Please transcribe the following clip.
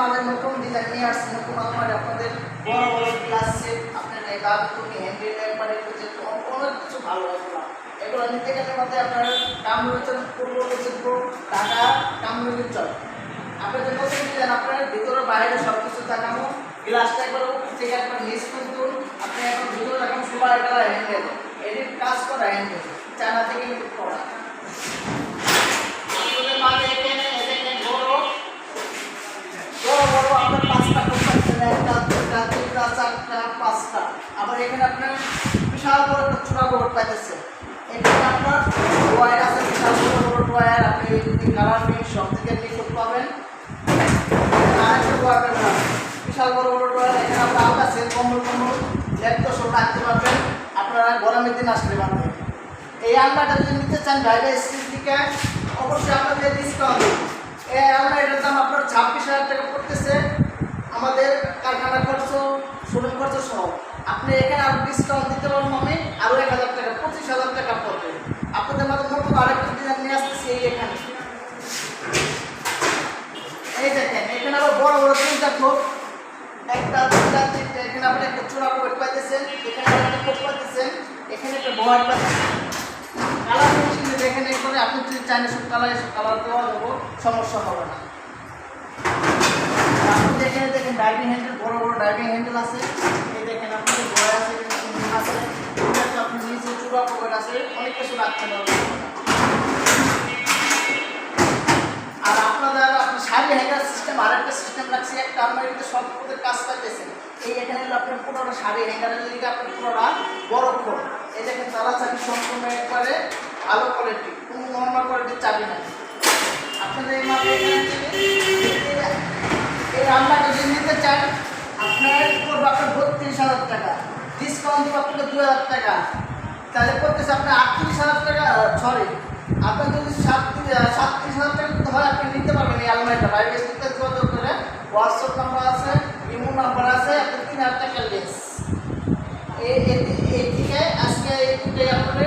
মালের নতুন ডিজাইন নিয়ে আসছে নতুন আলমারি আপনাদের বড় বড় গ্লাস সেট আপনার এই বাথরুমে হ্যান্ডেল একবারে অনেক কিছু ভালো এগুলো এগুলো নিতে গেলে মধ্যে আপনার কামরুচন পূর্ব লক্ষ্মীপুর ঢাকা কামরুচন আপনাদের নতুন ডিজাইন আপনার ভিতরে বাইরে সব কিছু দেখানো গ্লাসটা উপর থেকে একবার নিচ পর্যন্ত আপনি এখন ভিতরে এখন সুপার এটা হ্যান্ডেল এটির কাজ করা হ্যান্ডেল চায়না থেকে করা আপনাদের মাঝে এখানে দেখেন বড় বড় বড় আপনার পাঁচটা কোপ পাচ্ছেন একটা দুটা তিনটা চারটা পাঁচটা আবার এখানে আপনার বিশাল বড় একটা বোর্ড পাইতেছে। এখানে আপনার ওয়ার আছে বিশাল বড় বড় ওয়ার আপনি যদি কালার প্রিন্ট সব থেকে নিখুঁত পাবেন সব রাখতে পারবেন, আপনারা গরমের দিন আসতে পারবেন এই আলমারিটা যদি নিতে চান বাইরে স্ত্রীর থেকে, অবশ্যই আপনাদের ডিসকাউন্ট এই আলমারিটার দাম আপনার ছাব্বিশ হাজার টাকা পড়তেছে। আমাদের কারখানা খরচ, শোরুম খরচ সহ। আপনি এখানে ডিসকাউন্ট দিতে পারবেন আমি আরও এক হাজার টাকা, পঁচিশ হাজার টাকা পড়বে। আপনাদের মাঝে নতুন আরেকটা ডিজাইন নিয়ে আসতেছি এই এখানে। এই দেখেন, এখানে আরও বড় বড় তিনটা খোপ একটা দুটা তিনটা এখানে আপনি একটা চূড়া কোট পাইতেছেন, এখানে একটা কোট পাইতেছেন, এখানে একটা বয়ার পাইতেছেন। কালার মেশিনে দেখেন এই করে আপনি যদি চান এসব কালার এসব কালার দেওয়া দেবো সমস্যা হবে না। আপনি দেখেন দেখেন ড্রাইভিং হ্যান্ডেল বড় বড় ড্রাইভিং হ্যান্ডেল আছে। অনেক কিছু পারবেন আর আপনাদের আপনি শাড়ি হ্যাঙ্গার সিস্টেম আর একটা সিস্টেম রাখছি, একটা আলমারিতে সব পদের কাজ পাইতেছেন এই এখানে হলো পুরোটা শাড়ি হ্যাঙ্গারের লিগে আপনার পুরোটা বড় খোল এই দেখেন তালা চাবি সম্পূর্ণ একবারে ভালো কোয়ালিটি কোনো নর্মাল কোয়ালিটির চাবি নাই। আপনাদের এই এখানে এই- রান্নাটা যদি নিতে চান, আপনার করব আপনার বত্রিশ হাজার টাকা। ডিসকাউন্ট আপনাকে দু হাজার টাকা। তাহলে করতেছে আপনার আটত্রিশ হাজার টাকা সরি আপনার যদি সাতত্রিশ হাজার টাকা ধর আপনি নিতে পারবেন এই আলমারিটা। বাইরে থেকে যোগাযোগ করে হোয়াটসঅ্যাপ নাম্বার আছে, ইমো নাম্বার আছে আপনি তিন হাজার টাকা লেস। এই থেকে আজকে এই দুটাই আপনি